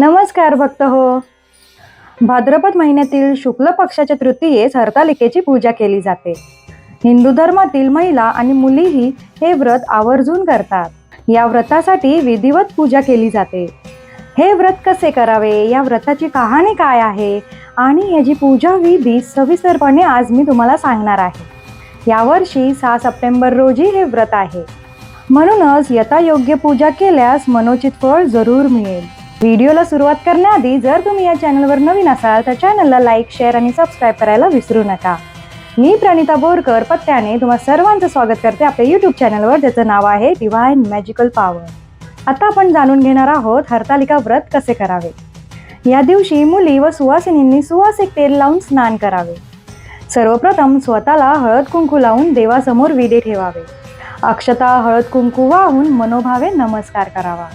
नमस्कार भक्त हो. भाद्रपद महिन्यातील शुक्ल पक्षाच्या तृतीयेस हरतालिकेची पूजा केली जाते. हिंदू धर्मातील महिला आणि मुलीही हे व्रत आवर्जून करतात. या व्रतासाठी विधिवत पूजा केली जाते. हे व्रत कसे करावे? या व्रताची कहाणी काय आहे? आणि याची पूजा विधी सविस्तरपणे आज मी तुम्हाला सांगणार आहे. यावर्षी सहा सप्टेंबर रोजी हे व्रत आहे. म्हणूनच यथायोग्य पूजा केल्यास मनोचित फळ जरूर मिळेल. व्हिडिओला सुरुवात करण्याआधी जर तुम्ही या चॅनलवर नवीन असाल तर चॅनलला लाईक शेअर आणि सबस्क्राईब करायला विसरू नका. मी प्रणिता बोरकर पत्त्याने तुम्हा सर्वांचं स्वागत करते आपल्या यूट्यूब चॅनलवर ज्याचं नाव आहे डिवाईन मॅजिकल पॉवर आता आपण जाणून घेणार आहोत हरतालिका व्रत कसे करावे? या दिवशी मुली व सुवासिनींनी सुवासिक तेल लावून स्नान करावे. सर्वप्रथम स्वतःला हळद कुंकू लावून देवासमोर विडे ठेवावे. अक्षता हळद कुंकू वाहून मनोभावे नमस्कार करावा.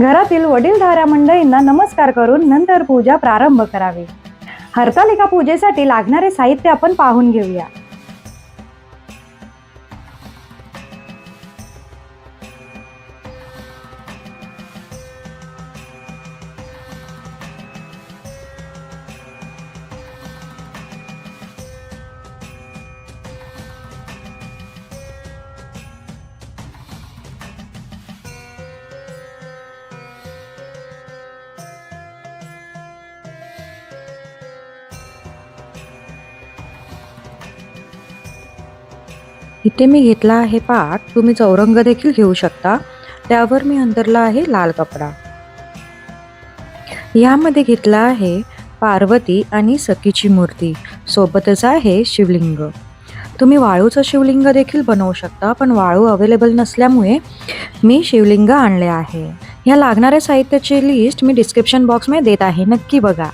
घरातील वडीलधाऱ्या मंडळींना नमस्कार करून नंतर पूजा प्रारंभ करावी. हरतालिका पूजेसाठी लागणारे साहित्य आपण पाहून घेऊया. इथे मी घेतला आहे पाट तुम्ही चौरंग देखील घेऊ शकता. त्यावर मी अंतरला आहे लाल कपडा. यामध्ये घेतला आहे पार्वती आणि सखीची मूर्ती. सोबतच आहे शिवलिंग. तुम्ही वाळूचं शिवलिंग देखील बनवू शकता पण वाळू अवेलेबल नसल्यामुळे मी शिवलिंग आणले आहे. ह्या लागणाऱ्या साहित्याची लिस्ट मी डिस्क्रिप्शन बॉक्समध्ये देत आहे. नक्की बघा.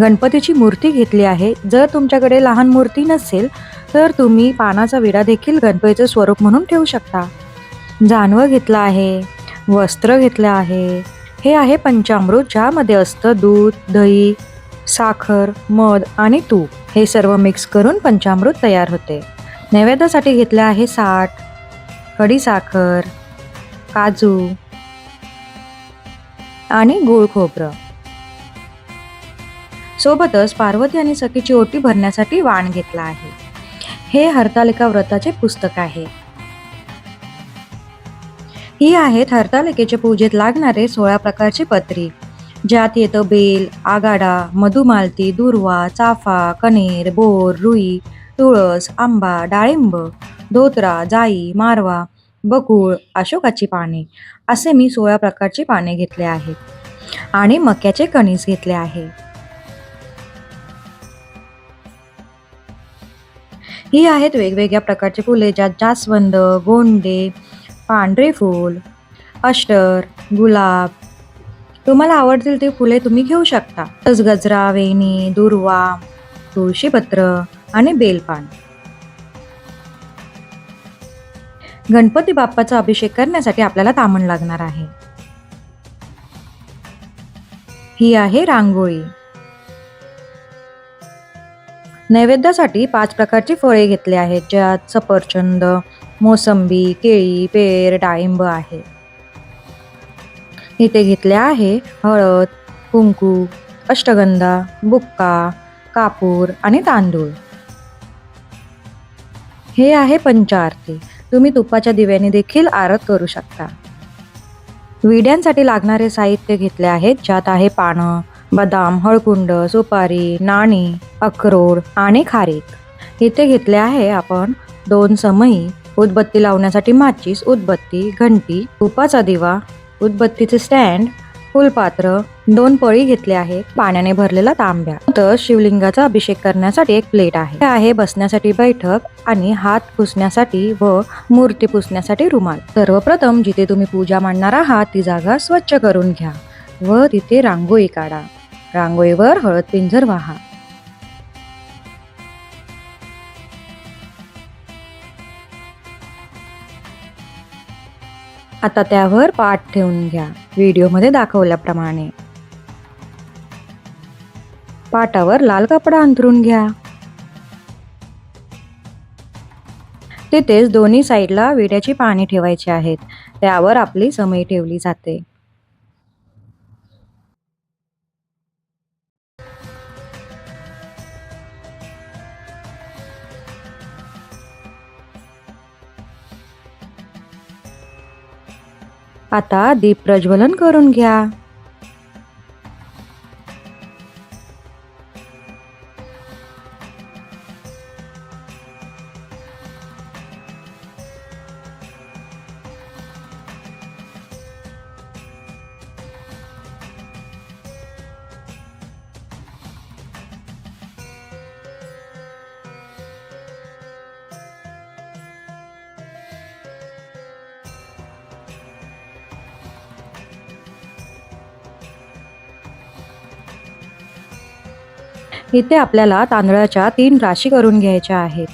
गणपतीची मूर्ती घेतली आहे. जर तुमच्याकडे लहान मूर्ती नसेल तर तुम्ही पानाचा विडा देखील गणपतीचं स्वरूप म्हणून ठेवू शकता. जानवं घेतलं आहे वस्त्र घेतलं आहे. हे आहे पंचामृत ज्यामध्ये असतं दूध दही साखर मध आणि तूप. हे सर्व मिक्स करून पंचामृत तयार होते. नैवेद्यासाठी घेतले आहे साठ खडीसाखर काजू आणि गूळ खोबरं. सोबतच पार्वती आणि सखीची ओटी भरण्यासाठी वाण घेतला आहे. हे हरतालिका व्रताचे पुस्तक आहे. ही आहेत हरतालिकेच्या पूजेत लागणारे सोळा प्रकारची पत्री. ज्यात येतं बेल आगाडा मधुमालती दुर्वा चाफा कनेर बोर रुई तुळस आंबा डाळिंब धोत्रा जाई मारवा बकुळ अशोकाची पाने असे मी सोळा प्रकारची पाने घेतले आहेत. आणि मक्याचे कणीस घेतले आहे. ही आहेत वेगवेगळ्या प्रकारची फुले ज्यात जास्वंद गोंडे पांढरे फूल अष्टर गुलाब. तुम्हाला आवडतील ती फुले तुम्ही घेऊ शकता. तसंच गजरा वेणी दुर्वा तुळशीपत्र आणि बेलपान. गणपती बाप्पाचा अभिषेक करण्यासाठी आपल्याला तामण लागणार आहे. ही आहे रांगोळी. नैवेद्यासाठी पाच प्रकारची फळे घेतली आहेत ज्यात सफरचंद मोसंबी केळी पेर डाळिंब आहे. इथे घेतले आहे हळद कुंकू अष्टगंधा बुक्का कापूर आणि तांदूळ. हे आहे पंचारती तुम्ही तुपाच्या दिव्याने देखील आरत करू शकता. विड्यांसाठी लागणारे साहित्य घेतले आहेत ज्यात आहे पानं बदाम हळकुंड सुपारी नाणी अक्रोड आणि खारीक. इथे घेतले आहे आपण दोन समई. उदबत्ती लावण्यासाठी माचीस उदबत्ती घंटी तुपाचा दिवा उदबत्तीचे स्टँड फुलपात्र दोन पळी घेतले आहेत. पाण्याने भरलेला तांब्या तर शिवलिंगाचा अभिषेक करण्यासाठी एक प्लेट आहे. आहे बसण्यासाठी बैठक आणि हात पुसण्यासाठी व मूर्ती पुसण्यासाठी रुमाल. सर्वप्रथम जिथे तुम्ही पूजा मांडणार आहात ती जागा स्वच्छ करून घ्या व तिथे रांगोळी काढा. रांगोळीवर हळद पिंजर वाहा. आता त्यावर पाठ ठेवून घ्या. व्हिडिओमध्ये दाखवल्याप्रमाणे. पाटावर लाल कपडा अंथरून घ्या. तिथेच दोन्ही साईडला विड्याची पाने ठेवायची आहेत. त्यावर आपली समई ठेवली जाते. आता दीप प्रज्वलन करून घ्या. इथे आपल्याला तांदळाच्या तीन राशी करून घ्यायच्या आहेत.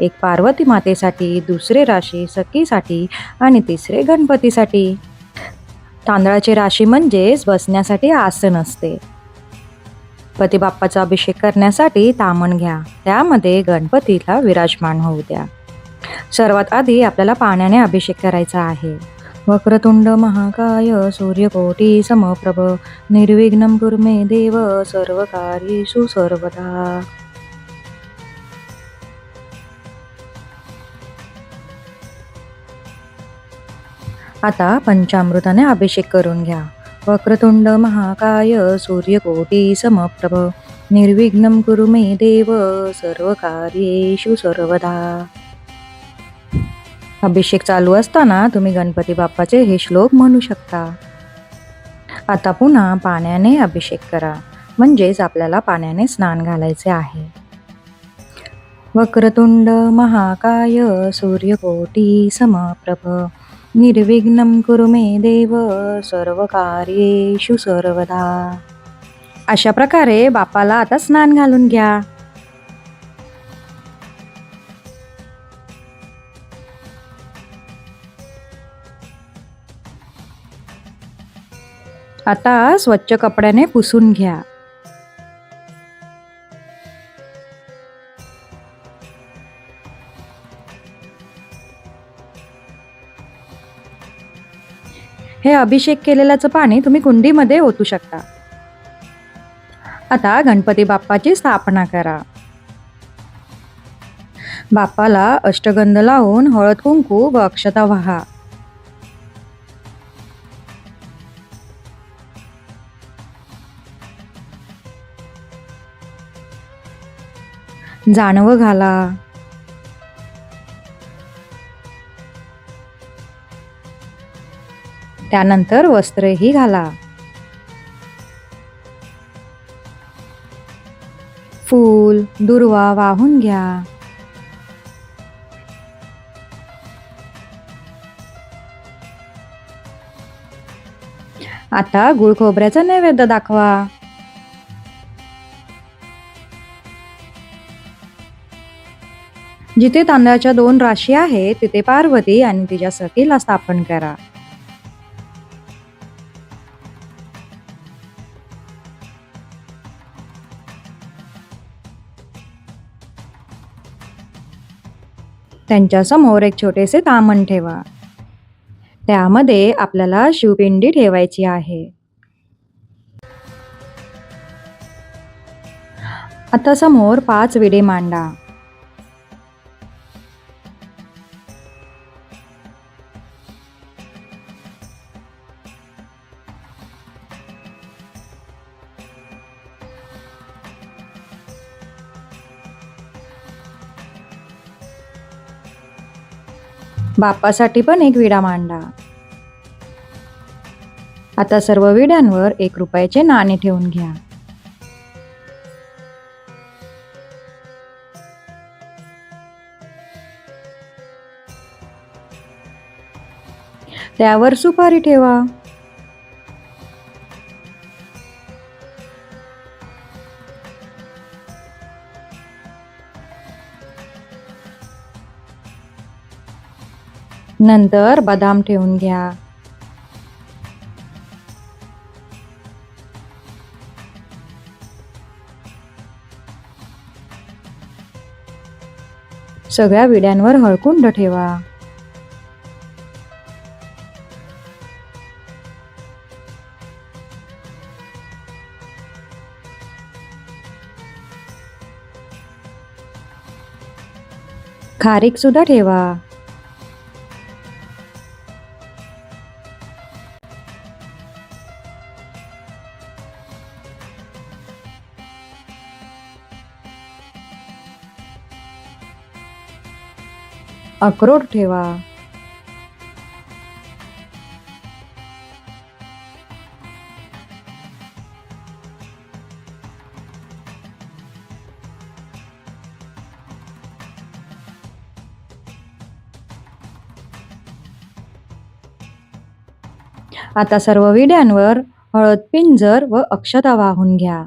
एक पार्वती मातेसाठी दुसरे राशी सखीसाठी आणि तिसरे गणपतीसाठी. तांदळाची राशी म्हणजेच बसण्यासाठी आसन असते. पती बाप्पाचा अभिषेक करण्यासाठी तामण घ्या. त्यामध्ये गणपतीला विराजमान होऊ द्या. सर्वात आधी आपल्याला पाण्याने अभिषेक करायचा आहे. वक्रतुंड महाकाय सूर्यकोटी समप्रभ निर्विघ्नं कुर्मे देव सर्व कार्येषु सर्वदा. आता पंचामृताने अभिषेक करून घ्या. वक्रतुंड महाकाय सूर्यकोटी समप्रभ निर्विघ्नं कुरु मे देव सर्व कार्येषु सर्वदा. अभिषेक चालू असताना तुम्ही गणपती बाप्पाचे हे श्लोक म्हणू शकता. आता पुन्हा पाण्याने अभिषेक करा. म्हणजेच आपल्याला पाण्याने स्नान घालायचे आहे. वक्रतुंड महाकाय सूर्यकोटी समप्रभ. निर्विघ्न कुरु मे देव सर्व कार्येषु सर्वदा. अशा प्रकारे बापाला आता स्नान घालून घ्या. आता स्वच्छ कपड्याने पुसून घ्या. हे अभिषेक केलेल्याचं पाणी तुम्ही कुंडीमध्ये ओतू शकता. आता गणपती बाप्पाची स्थापना करा. बाप्पाला अष्टगंध लावून हळद कुंकू व अक्षता व्हा. जानवं घाला. त्यानंतर वस्त्रही घाला. फूल दुर्वा वाहून घ्या. आता गुळ खोबऱ्याचा नैवेद्य दाखवा. जिथे तांदळाच्या दोन राशी आहेत तिथे पार्वती आणि तिच्या सखीला स्थापन करा. त्यांच्यासमोर एक छोटेसे तामण ठेवा. त्यामध्ये आपल्याला शिवपिंडी ठेवायची आहे. आता समोर पाच विडे मांडा. बाप्पासाठी पण एक विडा मांडा. आता सर्व विड्यांवर एक रुपयाचे नाणे ठेवून घ्या. त्यावर सुपारी ठेवा. नंतर बदाम ठेवून घ्या. सगळ्या विड्यांवर हळकुंड ठेवा. खारीक सुद्धा ठेवा. अक्रोड ठेवा. आता सर्व विड्यांवर हळद पिंजर व अक्षता वाहून घ्या.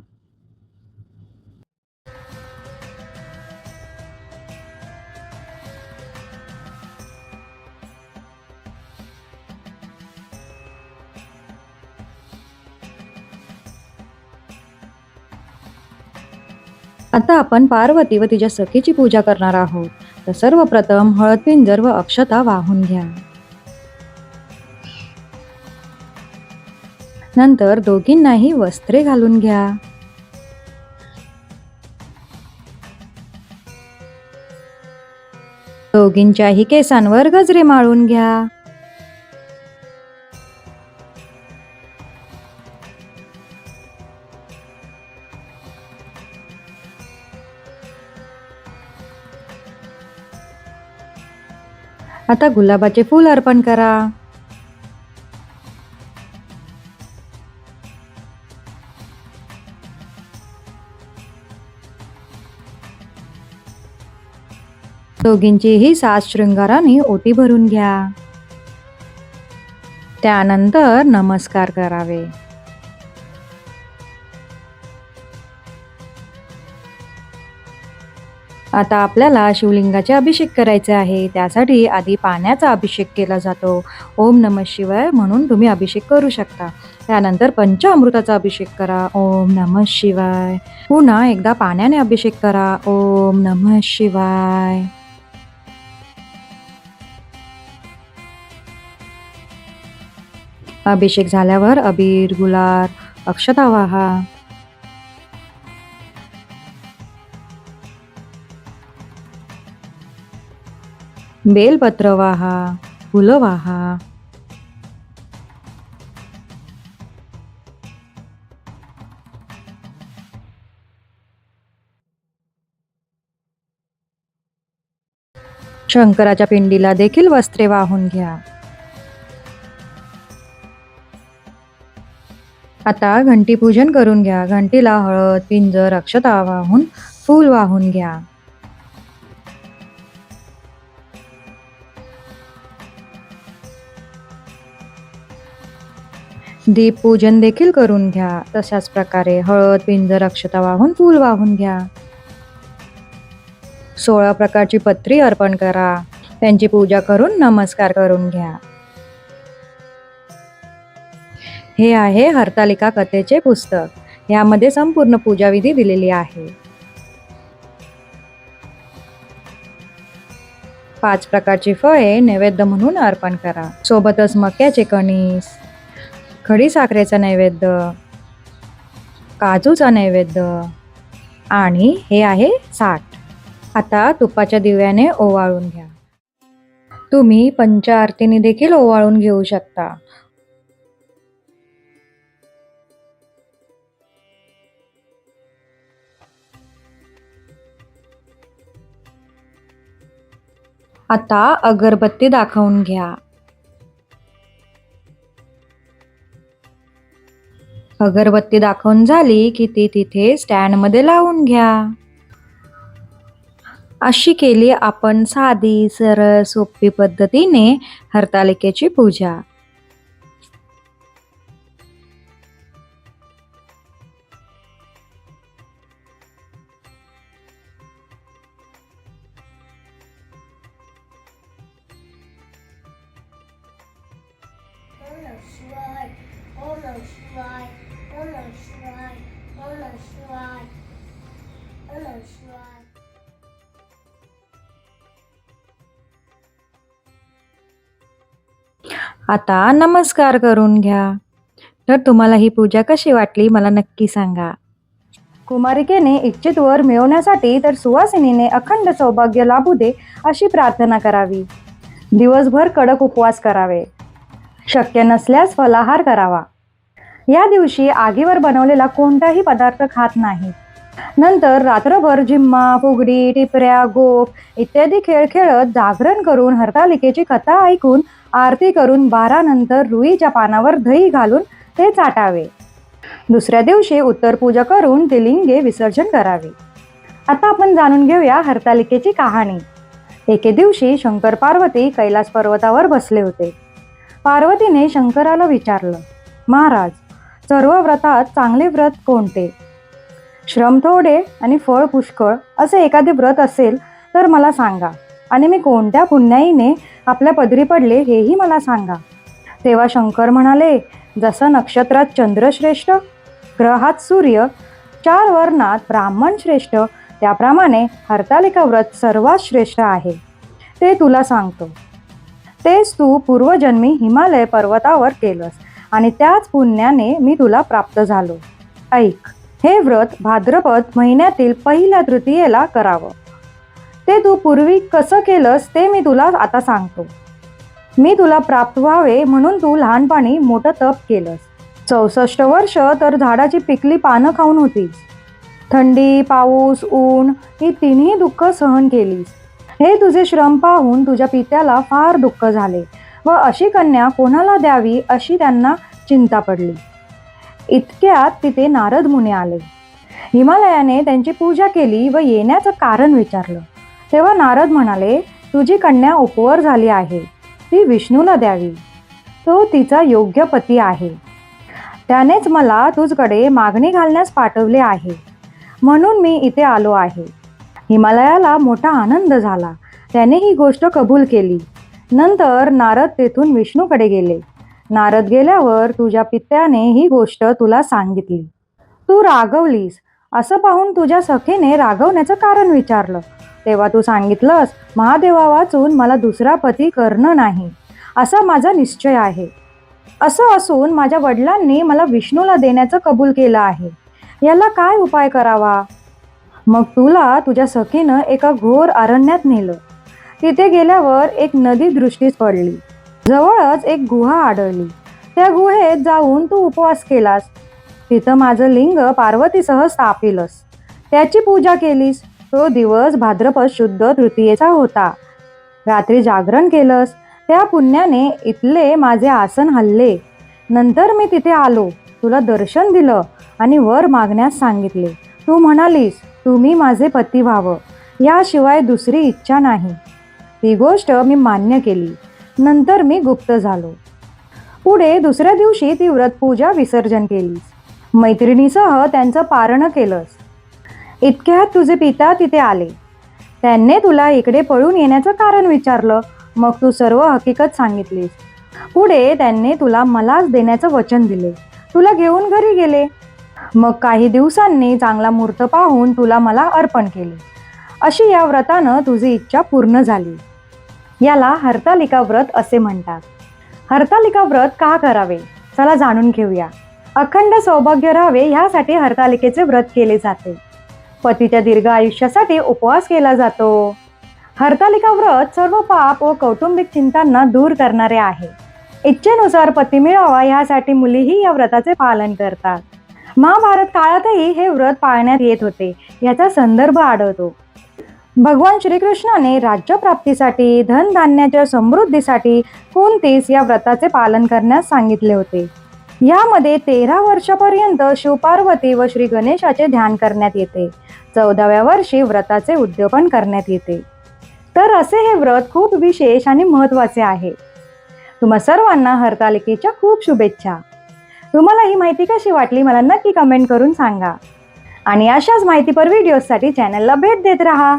आता आपण पार्वती व तिच्या सखीची पूजा करणार आहोत. तर सर्वप्रथम हळद पिंजर व अक्षता वाहून घ्या. नंतर दोघींनाही वस्त्रे घालून घ्या. दोघींच्याही केसांवर गजरे माळून घ्या. आता गुलाबाचे फूल अर्पण करा. दोघींचीही सात शृंगाराने ओटी भरून घ्या. त्यानंतर नमस्कार करावे. आता आपल्याला शिवलिंगाचे अभिषेक करायचे आहे. त्यासाठी आधी पाण्याचा अभिषेक केला जातो. ओम नम शिवाय म्हणून तुम्ही अभिषेक करू शकता. त्यानंतर पंचामृताचा अभिषेक करा. ओम नम शिवाय. पुन्हा एकदा पाण्याने अभिषेक करा. ओम नम शिवाय. अभिषेक झाल्यावर अबीर गुलाल अक्षता वाहा बेलपत्र वाहा फुलं वाहा शंकराच्या पिंडीला देखील वस्त्रे वाहून घ्या. आता घंटी पूजन करून घ्या. घंटीला हळद पिंजर अक्षता वाहून फूल वाहून घ्या. दीप पूजन देखील करून घ्या. तशाच प्रकारे हळद पिंजर अक्षता वाहून फूल वाहून घ्या. सोळा प्रकारची पत्री अर्पण करा. त्यांची पूजा करून नमस्कार करून घ्या. हे आहे हरतालिका कथेचे पुस्तक. यामध्ये संपूर्ण पूजाविधी दिलेली आहे. पाच प्रकारची फळे नैवेद्य म्हणून अर्पण करा. सोबतच मक्याचे कणीस खडी साखरेचा नैवेद्य काजूचा नैवेद्य आणि हे आहे साठ. आता तुपाच्या दिव्याने ओवाळून घ्या. तुम्ही पंचारतीने देखील ओवाळून घेऊ शकता. आता अगरबत्ती दाखवून घ्या. अगरबत्ती दाखवून झाली की ती तिथे स्टँडमध्ये लावून घ्या. अशी केली आपण साधी सरळ सोपी पद्धतीने हरतालिकेची पूजा. Om Namah Shivaya. Om Namah Shivaya. Om Namah आता नमस्कार करून घ्या तर तुम्हाला ही पूजा कशी वाटली मला नक्की सांगा कुमारिकेने इच्छित वर मिळवण्यासाठी तर सुवासिनीने अखंड सौभाग्य लाभू दे अशी प्रार्थना करावी दिवसभर कडक उपवास करावे शक्य नसल्यास फलाहार करावा. या दिवशी आगीवर बनवलेला कोणताही पदार्थ खात नाही. नंतर रात्रभर जिम्मा फुगडी टिपऱ्या गोप इत्यादी खेळ खेळत जागरण करून हरतालिकेची कथा ऐकून आरती करून बारा नंतर रुईच्या पानावर दही घालून ते चाटावे. दुसऱ्या दिवशी उत्तर पूजा करून ते लिंगे विसर्जन करावे. आता आपण जाणून घेऊया हरतालिकेची कहाणी. एके दिवशी शंकर पार्वती कैलास पर्वतावर बसले होते. पार्वतीने शंकराला विचारलं महाराज सर्व व्रतात चांगले व्रत कोणते? श्रम थोडे आणि फळ पुष्कळ असे एखादे व्रत असेल तर मला सांगा. आणि मी कोणत्या पुण्याईने आपल्या पदरी पडले हेही मला सांगा. तेव्हा शंकर म्हणाले जसं नक्षत्रात चंद्र श्रेष्ठ ग्रहात सूर्य चार वर्णात ब्राह्मण श्रेष्ठ त्याप्रमाणे हरतालिका व्रत सर्वात श्रेष्ठ आहे. ते तुला सांगतो. तेच तू पूर्वजन्मी हिमालय पर्वतावर केलंस आणि त्याच पुण्याने मी तुला प्राप्त झालो. ऐक हे व्रत भाद्रपद महिन्यातील पहिल्या तृतीयेला करावं. ते तू पूर्वी कसं केलंस ते मी तुला आता सांगतो. मी तुला प्राप्त व्हावे म्हणून तू लहानपणी मोठं तप केलंस. चौसष्ट वर्ष तर झाडाची पिकली पानं खाऊन होतीस. थंडी पाऊस ऊन ही तिन्ही दुःख सहन केलीस. हे तुझे श्रम पाहून तुझ्या पित्याला फार दुःख झाले व अशी कन्या कोणाला द्यावी अशी त्यांना चिंता पडली. इतक्यात तिथे नारद मुने आले. हिमालयाने त्यांची पूजा केली व येण्याचं कारण विचारलं. तेव्हा नारद म्हणाले तुझी कन्या उपवर झाली आहे. ती विष्णूला द्यावी. तो तिचा योग्य पती आहे. त्यानेच मला तुझकडे मागणी घालण्यास पाठवले आहे. म्हणून मी इथे आलो आहे. हिमालयाला मोठा आनंद झाला. त्याने ही गोष्ट कबूल केली. नंतर नारद तेथून विष्णूकडे गेले. नारद गेल्यावर तुझ्या पित्याने ही गोष्ट तुला सांगितली. तू रागवलीस. असं पाहून तुझ्या सखीने रागवण्याचं कारण विचारलं. तेव्हा तू सांगितलंस महादेवा वाचून मला दुसरा पती करणं नाही. असा माझा निश्चय आहे. असं असून माझ्या वडिलांनी मला विष्णूला देण्याचं कबूल केलं आहे. याला काय उपाय करावा? मग तुला तुझ्या सखीनं एका घोर अरण्यात नेलं. तिथे गेल्यावर एक नदी दृष्टीस पडली. जवळच एक गुहा आढळली. त्या गुहेत जाऊन तू उपवास केलास. तिथं माझं लिंग पार्वतीसह स्थापिलस. त्याची पूजा केलीस. तो दिवस भाद्रपद शुद्ध तृतीयेचा होता. रात्री जागरण केलंस. त्या पुण्याने इथले माझे आसन हल्ले. नंतर मी तिथे आलो. तुला दर्शन दिलं आणि वर मागण्यास सांगितले. तू म्हणालीस तुम्ही माझे पती व्हावं. याशिवाय दुसरी इच्छा नाही. ती गोष्ट मी मान्य केली. नंतर मी गुप्त झालो. पुढे दुसऱ्या दिवशी ती व्रतपूजा विसर्जन केलीस. मैत्रिणीसह त्यांचं पारणं केलंस. इतक्यात तुझे पिता तिथे आले. त्यांनी तुला इकडे पळून येण्याचं कारण विचारलं. मग तू सर्व हकीकत सांगितलीस. पुढे त्यांनी तुला मलाच देण्याचं वचन दिले. तुला घेऊन घरी गेले. मग काही दिवसांनी चांगला मूर्त पाहून तुला मला अर्पण केले. अशी या व्रतानं तुझी इच्छा पूर्ण झाली. याला हरतालिका व्रत असे म्हणतात. हरतालिका व्रत का करावे? चला जाणून घेऊया. अखंड सौभाग्य राहावे ह्यासाठी हरतालिकेचे व्रत केले जाते. पतीच्या दीर्घ आयुष्यासाठी उपवास केला जातो. हरतालिका व्रत सर्व पाप व कौटुंबिक चिंतांना दूर करणारे आहे. इच्छेनुसार पती मिळावा यासाठी मुलीही या व्रताचे पालन करतात. महाभारत काळातही हे व्रत पाळण्यात येत होते. याचा संदर्भ आढळतो. भगवान श्रीकृष्णाने राज्यप्राप्तीसाठी धनधान्याच्या समृद्धीसाठी कोणतीस या व्रताचे पालन करण्यास सांगितले होते. यामध्ये तेरा वर्षापर्यंत शिवपार्वती व श्री गणेशाचे ध्यान करण्यात येते. चौदाव्या वर्षी व्रताचे उद्योपन करण्यात येते. तर असे हे व्रत खूप विशेष आणि महत्त्वाचे आहे. तुम्हा सर्वांना हरतालिकेच्या खूप शुभेच्छा. तुम्हाला ही माहिती कशी वाटली मला नक्की कमेंट करून सांगा. आणि अशाच माहितीपर व्हिडिओजसाठी चॅनलला भेट देत राहा.